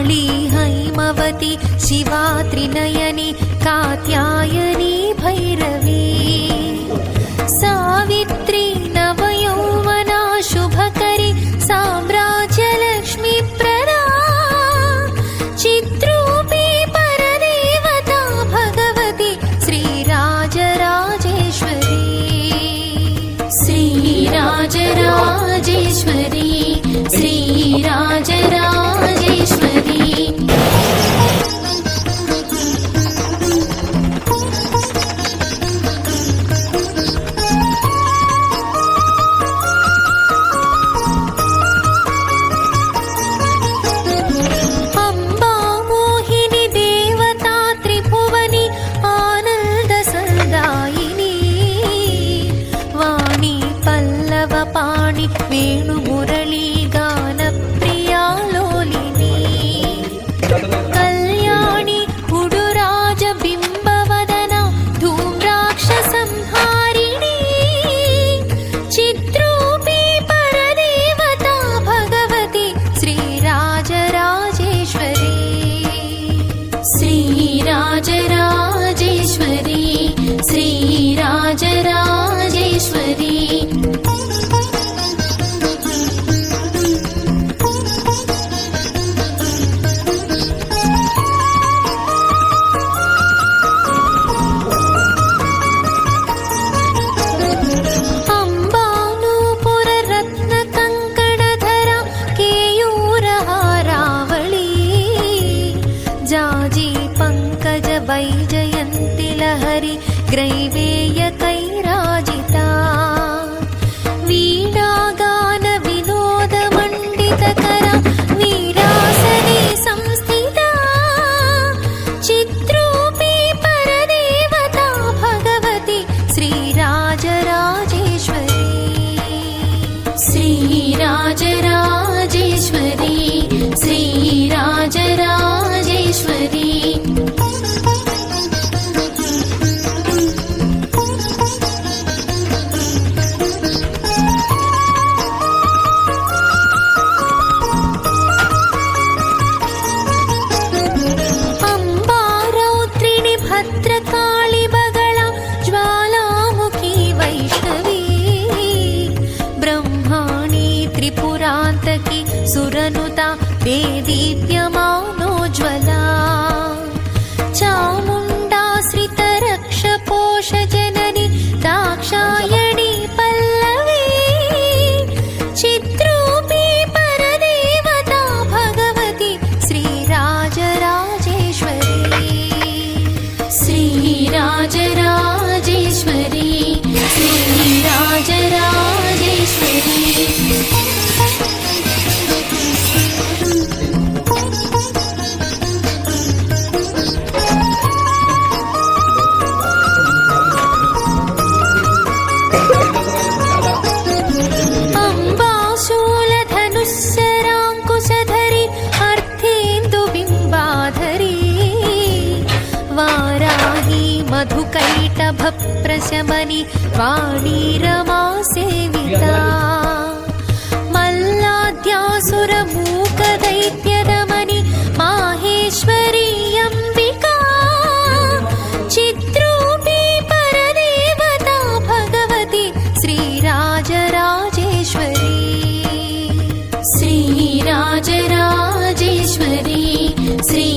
Kali Haimavati Shiva त्रिनयनि Katyayani Bhairavi Savitri नवयौवना शुभकरि साम्राज्यलक्ष्मी प्रणा चित्रूपी परदेवता Bhagwati Sri Rajarajeshwari Sri Rajarajeshwari Sri Rajarajeshwari Shri सुरनुता वेदीप्यमानोज्ज्वला Varahi मधुकैटभप्रशमनि Vani रमासेविता मल्लाद्यासुरमूकदैत्यदमनि Maheshwari Ambika चिद्रूपी परदेवता Bhagwati Sri Rajarajeshwari Sri Rajarajeshwari Shri